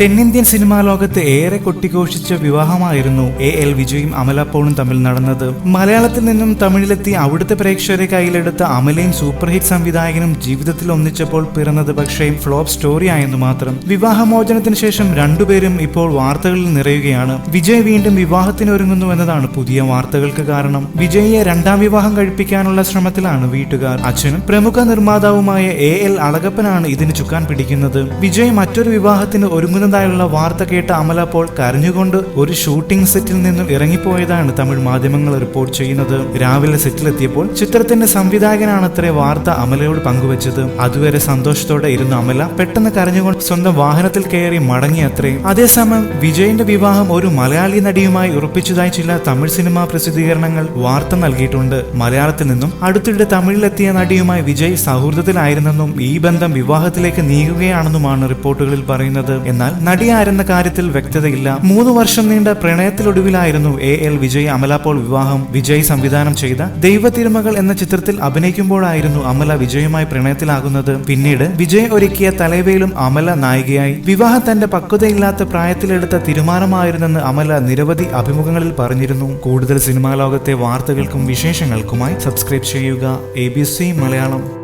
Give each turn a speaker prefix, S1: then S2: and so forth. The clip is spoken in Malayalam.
S1: തെന്നിന്ത്യൻ സിനിമാ ലോകത്ത് ഏറെ കൊട്ടിഘോഷിച്ച വിവാഹമായിരുന്നു എ എൽ വിജയും അമല പോളും തമ്മിൽ നടന്നത്. മലയാളത്തിൽ നിന്നും തമിഴിലെത്തി അവിടുത്തെ പ്രേക്ഷകരെ കയ്യിലെടുത്ത അമലയും സൂപ്പർ ഹിറ്റ് സംവിധായകനും ജീവിതത്തിൽ ഒന്നിച്ചപ്പോൾ പിറന്നത് പക്ഷേ ഫ്ലോപ്പ് സ്റ്റോറി ആയെന്ന് മാത്രം. വിവാഹമോചനത്തിന് ശേഷം രണ്ടുപേരും ഇപ്പോൾ വാർത്തകളിൽ നിറയുകയാണ്. വിജയ് വീണ്ടും വിവാഹത്തിന് ഒരുങ്ങുന്നു എന്നതാണ് പുതിയ വാർത്തകൾക്ക് കാരണം. വിജയിയെ രണ്ടാം വിവാഹം കഴിപ്പിക്കാനുള്ള ശ്രമത്തിലാണ് വീട്ടുകാർ. അച്ഛനും പ്രമുഖ നിർമ്മാതാവുമായ എ എൽ അളകപ്പനാണ് ഇതിന് ചുക്കാൻ പിടിക്കുന്നത്. വിജയ് മറ്റൊരു വിവാഹത്തിന് ഒരുങ്ങുന്നതായുള്ള വാർത്ത കേട്ട അമല പോൾ കരഞ്ഞുകൊണ്ട് ഒരു ഷൂട്ടിംഗ് സെറ്റിൽ നിന്നും ഇറങ്ങിപ്പോയതാണ് തമിഴ് മാധ്യമങ്ങൾ റിപ്പോർട്ട് ചെയ്യുന്നത്. രാവിലെ സെറ്റിലെത്തിയപ്പോൾ ചിത്രത്തിന്റെ സംവിധായകനാണത്രേ വാർത്ത അമലയോട് പങ്കുവച്ചത്. അതുവരെ സന്തോഷത്തോടെ ഇരുന്ന അമല പെട്ടെന്ന് കരഞ്ഞുകൊണ്ട് സ്വന്തം വാഹനത്തിൽ കയറി മടങ്ങിയത്രേ. അതേസമയം വിജയന്റെ വിവാഹം ഒരു മലയാളി നടിയുമായി ഉറപ്പിച്ചതായി ചില തമിഴ് സിനിമാ പ്രസിദ്ധീകരണങ്ങൾ വാർത്ത നൽകിയിട്ടുണ്ട്. മലയാളത്തിൽ നിന്നും അടുത്തിടെ തമിഴിലെത്തിയ നടിയുമായി വിജയ് സൗഹൃദത്തിലായിരുന്നെന്നും ഈ ബന്ധം വിവാഹത്തിലേക്ക് നീങ്ങുകയാണെന്നുമാണ് റിപ്പോർട്ടുകളിൽ പറയുന്നത്. എന്നാൽ നടി ആരെന്ന കാര്യത്തിൽ വ്യക്തതയില്ല. മൂന്ന് വർഷം നീണ്ട പ്രണയത്തിലൊടുവിലായിരുന്നു എ എൽ വിജയ് അമല പോൾ വിവാഹം വിജയ് സംവിധാനം ചെയ്ത. ദൈവ തിരുമകൾ എന്ന ചിത്രത്തിൽ അഭിനയിക്കുമ്പോഴായിരുന്നു അമല വിജയുമായി പ്രണയത്തിലാകുന്നത്. പിന്നീട് വിജയ് ഒരുക്കിയ തലവേലും അമല നായികയായി. വിവാഹം തന്റെ പക്വതയില്ലാത്ത പ്രായത്തിലെടുത്ത തീരുമാനമായിരുന്നെന്ന് അമല നിരവധി അഭിമുഖങ്ങളിൽ പറഞ്ഞിരുന്നു. കൂടുതൽ സിനിമാ ലോകത്തെ വാർത്തകൾക്കും വിശേഷങ്ങൾക്കുമായി സബ്സ്ക്രൈബ് ചെയ്യുക. A B C Malayalam.